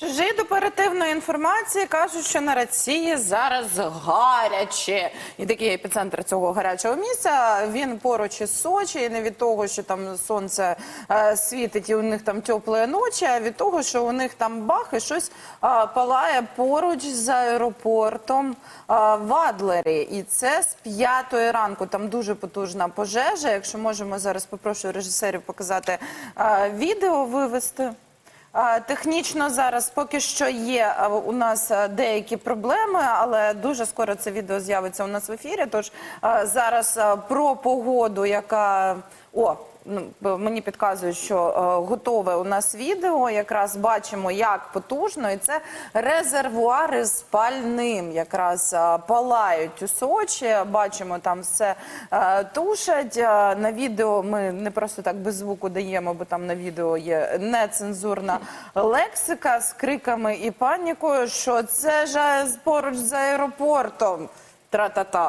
Чужі до оперативної інформації кажуть, що на Росії зараз гаряче. І такий епіцентр цього гарячого місця. Він поруч із Сочі, і не від того, що там сонце е, світить і у них там теплі ночі, а від того, що у них там бах і щось е, палає поруч з аеропортом е, в Адлері. І це з п'ятої ранку. Там дуже потужна пожежа. Якщо можемо зараз, попрошу режисерів показати е, відео вивести. Технічно зараз поки що є у нас деякі проблеми, але дуже скоро це відео з'явиться у нас в ефірі. Тож зараз про погоду, яка о. Ну, Мені підказують, що е, готове у нас відео. Якраз бачимо, як потужно, і це резервуари з пальним. Якраз е, палають у Сочі. Бачимо, там все е, тушать. На відео ми не просто так без звуку даємо, бо там на відео є нецензурна лексика з криками і панікою, що це ж поруч з аеропортом. Тра-та-та.